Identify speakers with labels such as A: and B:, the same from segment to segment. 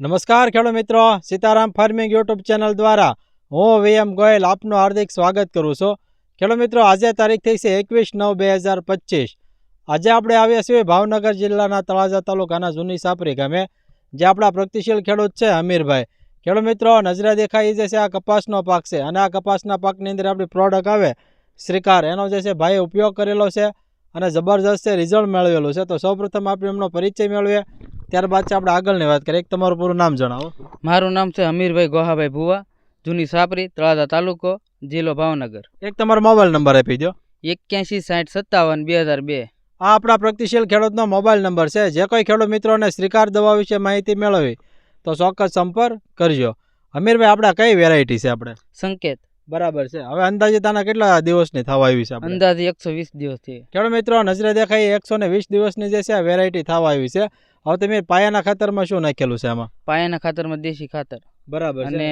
A: નમસ્કાર ખેડૂત મિત્રો. સીતારામ ફાર્મિંગ યુટ્યુબ ચેનલ દ્વારા હું વીએમ ગોયલ આપનું હાર્દિક સ્વાગત કરું છું. ખેડૂત મિત્રો, આજે તારીખ થઈ છે એકવીસ નવ બે હજાર પચીસ. આજે આપણે આવ્યા છીએ ભાવનગર જિલ્લાના તળાજા તાલુકાના જૂની સાપરી ગામે જે આપણા પ્રગતિશીલ ખેડૂત છે અમીરભાઈ. ખેડૂત મિત્રો, નજરે દેખાય એ જે છે આ કપાસનો પાક છે અને આ કપાસના પાકની અંદર આપણી પ્રોડક્ટ આવે. શ્રીકાર, એનો જે છે ભાઈએ ઉપયોગ કરેલો છે અને જબરજસ્ત રિઝલ્ટ મેળવેલું છે. તો સૌપ્રથમ આપણે એમનો પરિચય મેળવીએ. ત્યારબાદ છે આપણે આગળની વાત કરીએ. એક તમારું પૂરું નામ જણાવો.
B: મારું નામ છે અમીરભાઈ ગોહાભાઈ ભુવા જૂની સાપરી તળાજા તાલુકો જિલ્લો ભાવનગર.
A: એક તમારો મોબાઈલ નંબર આપી દો
B: એક્યાસી સાઠ સત્તાવન બે હજાર બે.
A: આ આપણા પ્રગતિશીલ ખેડૂતનો મોબાઈલ નંબર છે. જે કોઈ ખેડૂત મિત્રોને શ્રીકાર દવા વિશે માહિતી મેળવવી તો ચોક્કસ સંપર્ક કરજો. અમીરભાઈ આપણા કઈ વેરાયટી છે આપણે?
B: સંકેત.
A: બરાબર છે. હવે અંદાજે તાના કેટલા દિવસની થવા આવી છે
B: અંદાજે એકસો વીસ દિવસથી.
A: ખેડૂત મિત્રો નજરે દેખાય એકસો ને વીસ દિવસની જે છે વેરાયટી થવા આવી છે. હવે તમે પાયાના ખાતરમાં શું નાખેલું છે આમાં?
B: પાયાના ખાતરમાં દેશી ખાતર.
A: બરાબર
B: અને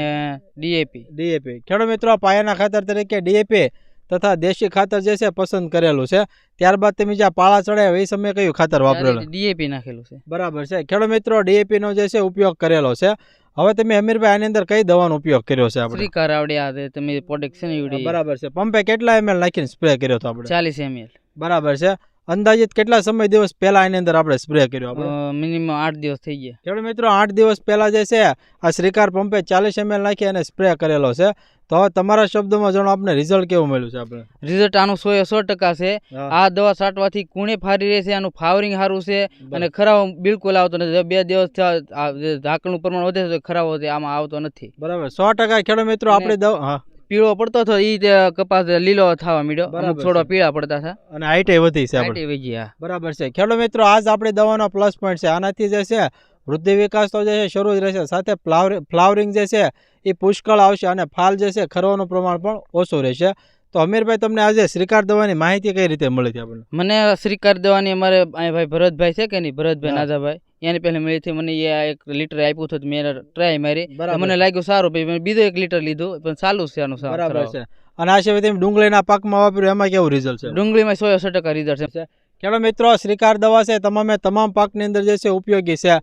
B: ડીએપી.
A: ડીએપી. ખેડૂત મિત્રો પાયાના ખાતર તરીકે ડીએપી તથા દેશી ખાતર જે છે પસંદ કરેલું છે. ત્યારબાદ તમે જ્યાં પાળા ચડાવ્યા એ સમયે કયું ખાતર વાપરેલું?
B: ડીએપી નાખેલું છે.
A: બરાબર છે. ખેડૂત મિત્રો ડીએપી નો જે છે ઉપયોગ કરેલો છે. હવે તમે અમીરભાઈ આની અંદર કઈ દવાનો ઉપયોગ કર્યો છે આપણે?
B: શ્રીકાર આવડ્યા તમે પ્રોડક્શન
A: બરાબર છે. પંપે કેટલા એમએલ નાખીને સ્પ્રે કર્યો હતો આપણે?
B: ચાલીસ એમએલ
A: બરાબર છે. અંદાજિત કેટલા સમય દિવસ પહેલા એની અંદર આપણે સ્પ્રે કર્યો આપણે?
B: મિનિમમ આઠ દિવસ થઈ ગયા.
A: ખેડૂત મિત્રો? આઠ દિવસ પહેલા જે છે આ શ્રીકાર પંપે ચાલીસ એમએલ નાખી અને સ્પ્રે કરેલો છે. તો હવે તમારા શબ્દોમાં જણાવો આપણે રિઝલ્ટ કેવું મળ્યું છે આપણે?
B: રિઝલ્ટ આનું સો સો ટકા છે. આ દવા છાંટવાથી કુણે ફારી રહે છે આનું ફાવરિંગ સારું છે અને ખરાબ બિલકુલ આવતો નથી. બે દિવસ ઢાંકણનું પ્રમાણ વધે છે ખરાબ વધે આમાં આવતો નથી.
A: બરાબર. સો ટકા ખેડૂત મિત્રો? આપણે દવા હા.
B: પીળો પડતો હતો ઈ કપાસ લીલો થવા મળ્યો
A: થોડો
B: અમુક પીળા પડતા હતા.
A: અને હાઈટે વધી છે આપણે.
B: વધી વહી
A: બરાબર છે. ખેડૂત મિત્રો આજ આપણે દવાનો પ્લસ પોઈન્ટ છે. આનાથી જે છે વૃદ્ધિ વિકાસ તો જે છે શરૂ જ રહેશે. સાથે ફ્લાવર ફ્લાવરિંગ જે છે એ પુષ્કળ આવશે અને ફાલ જે છે ખરવાનું પ્રમાણ પણ ઓછું રહેશે. તો અમીરભાઈ તમને આજે શ્રીકાર દવાની માહિતી કઈ રીતે મળી હતી આપણને?
B: મને શ્રીકાર દવાની અમારે અહીંયા ભાઈ ભરતભાઈ છે કે નહીં? ભરતભાઈ
A: હા.
B: એની પહેલા મળી હતી મને એ એક લીટર આપ્યું હતું મેં ટ્રાય મારી. મને લાગ્યું સારું ભાઈ મેં બીજો એક લીટર લીધું પણ ચાલુ છે આનું
A: બરાબર છે. અને આ સિવાય તમે ડુંગળીના પાકમાં વાપર્યું એમાં કેવું રિઝલ્ટ છે?
B: ડુંગળીમાં સો સો ટકા રિઝલ્ટ છે.
A: ખેડૂત મિત્રો શ્રીકાર દવા છે તમામે તમામ પાકની અંદર જે છે ઉપયોગી છે.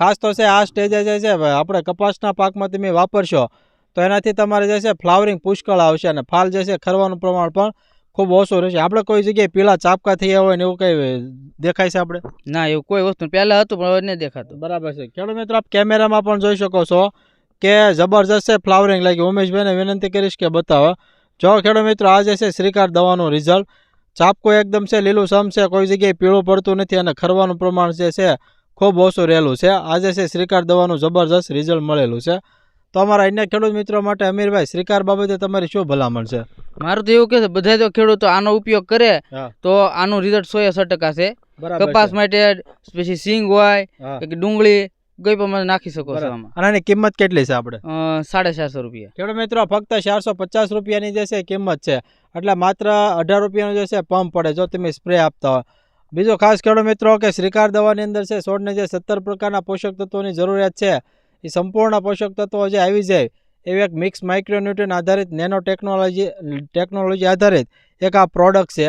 A: ખાસ તો છે આ સ્ટેજે જે છે આપણે કપાસના પાકમાં તમે વાપરશો તો એનાથી તમારે જે છે ફ્લાવરિંગ પુષ્કળ આવશે અને ફાલ જે છે ખરવાનું પ્રમાણ પણ ખૂબ ઓછું રહેશે. આપણે કોઈ જગ્યાએ પીળા ચાપકા થયા હોય ને એવું કંઈ દેખાય છે આપણે?
B: ના એવું કોઈ વસ્તુ પહેલા હતું પણ હવે નથી દેખાતું.
A: બરાબર છે. ખેડૂત મિત્રો આપ કેમેરામાં પણ જોઈ શકો છો કે જબરજસ્ત છે ફ્લાવરિંગ લાગી ઉમેશભાઈને વિનંતી કરીશ કે બતાવો. જો ખેડૂત મિત્રો આ જે છે શ્રીકાર દવાનું રિઝલ્ટ ચાપકો એકદમ છે લીલું સમ છે કોઈ જગ્યાએ પીળું પડતું નથી અને ખરવાનું પ્રમાણ જે છે ખૂબ ઓછું રહેલું છે. આજે છે શ્રીકાર દવાનું જબરજસ્ત રિઝલ્ટ મળેલું છે. તો અમારા અન્ય ખેડૂત મિત્રો માટે અમીરભાઈ શ્રીકાર બાબતે તમારી શું ભલામણ છે?
B: મારું તો એવું કે બધા જો ખેડૂતો આનો ઉપયોગ કરે તો આનું રિઝલ્ટ સો એ સો ટકા છે. કપાસ માટે પછી સિંગ હોય કે ડુંગળી કોઈ પણ નાખી શકો છો આમાં.
A: અને કિંમત કેટલી છે આપણે?
B: સાડા ચારસો રૂપિયા.
A: ખેડૂત મિત્રો ફક્ત ચારસો પચાસ રૂપિયાની જે છે કિંમત છે. એટલે માત્ર અઢાર રૂપિયાનો જે છે પંપ પડે જો તમે સ્પ્રે આપતા હોય. બીજો ખાસ ખેડૂત મિત્રો કે શ્રીકાર દવાની અંદર છે છોડને જે સત્તર પ્રકારના પોષક તત્વોની જરૂરિયાત છે એ સંપૂર્ણ પોષક તત્વો જે આવી જાય એવી એક મિક્સ માઇક્રોન્યુટ્રન આધારિત નેનો ટેકનોલોજી ટેકનોલોજી આધારિત એક આ પ્રોડક્ટ છે.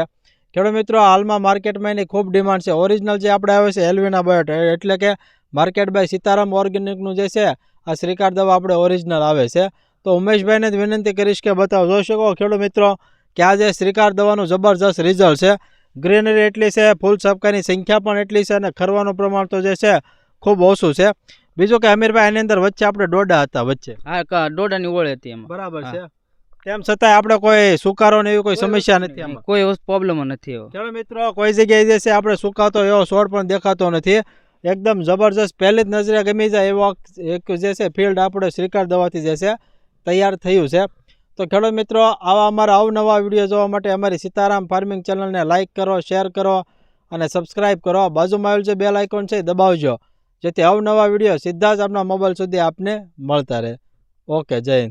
A: ખેડૂત મિત્રો, હાલમાં માર્કેટમાં એની ખૂબ ડિમાન્ડ છે. ઓરિજિનલ જે આપણે આવે છે એલ્વિના બાયોટ એટલે કે માર્કેટ બાય સીતારામ ઓર્ગેનિકનું જે છે, આ શ્રીકાર દવા આપણે ઓરિજિનલ આવે છે. તો ઉમેશભાઈને જ વિનંતી કરીશ કે બતાવો. જોઈ શકો ખેડૂત મિત્રો, કે આ જે શ્રીકાર દવાનું જબરજસ્ત રિઝલ્ટ છે. ગ્રીનરી એટલી છે, ફૂલ સબકાની સંખ્યા પણ એટલી છે અને ખરવાનું પ્રમાણ તો જે છે, ખૂબ ઓછું છે. બીજું કે અમીરભાઈ એની અંદર વચ્ચે આપણે ડોડા હતા વચ્ચે.
B: હા દોડાની ઓળ હતી એમાં.
A: બરાબર
B: છે.
A: તેમ છતાંય આપણે કોઈ સુકારો ને એવી કોઈ સમસ્યા નથી આમાં.
B: કોઈ પ્રોબ્લેમ નથી એવો.
A: ખેડૂત મિત્રો કોઈ જગ્યાએ જે છે આપણે સુકાતો એવો છોડ પણ દેખાતો નથી. એકદમ જબરજસ્ત પહેલી જ નજરે ગમી જાય એવો એક જે છે ફિલ્ડ આપણે શ્રીકાર દવાથી જે છે તૈયાર થયું છે. તો ખેડૂત મિત્રો આવા અમારા અવનવા વીડિયો જોવા માટે અમારી સીતારામ ફાર્મિંગ ચેનલને લાઇક કરો શેર કરો અને સબસ્ક્રાઇબ કરો. બાજુમાં આવેલ જે બે લાઇકોન છે દબાવજો. જેથી અવનવા વીડિયો સીધા જ આપના મોબાઈલ સુધી આપને મળતા રહે. ઓકે જય